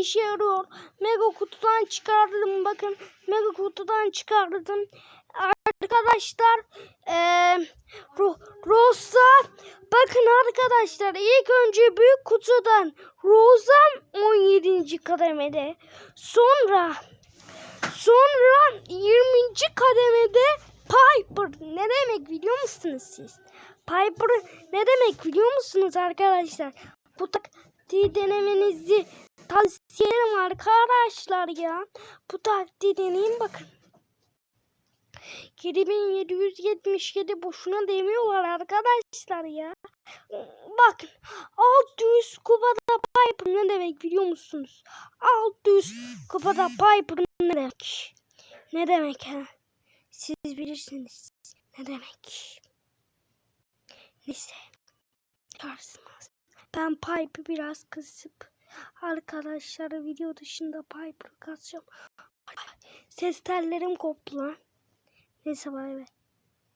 işe yarıyor. Mega kutudan çıkardım bakın. Mega kutudan çıkardım. Arkadaşlar eee Ro Rosa bakın arkadaşlar ilk önce büyük kutudan Rosa 17. kademede. Sonra sonra 20. kademede Piper ne demek biliyor musunuz siz? Piper ne demek biliyor musunuz arkadaşlar? Bu taktiği denemenizi tavsiye ederim arkadaşlar ya. Bu taktiği deneyin bakın. 7777 boşuna demiyorlar arkadaşlar ya. Bakın 600 kupada Piper ne demek biliyor musunuz? 600 kupada Piper ne demek? Ne demek ha? Siz bilirsiniz. Ne demek? Neyse. Karsınız. Ben Pipe'ı biraz kısıp arkadaşlar video dışında Pipe'ı kasacağım. Ses tellerim koptu lan. Neyse bay bay.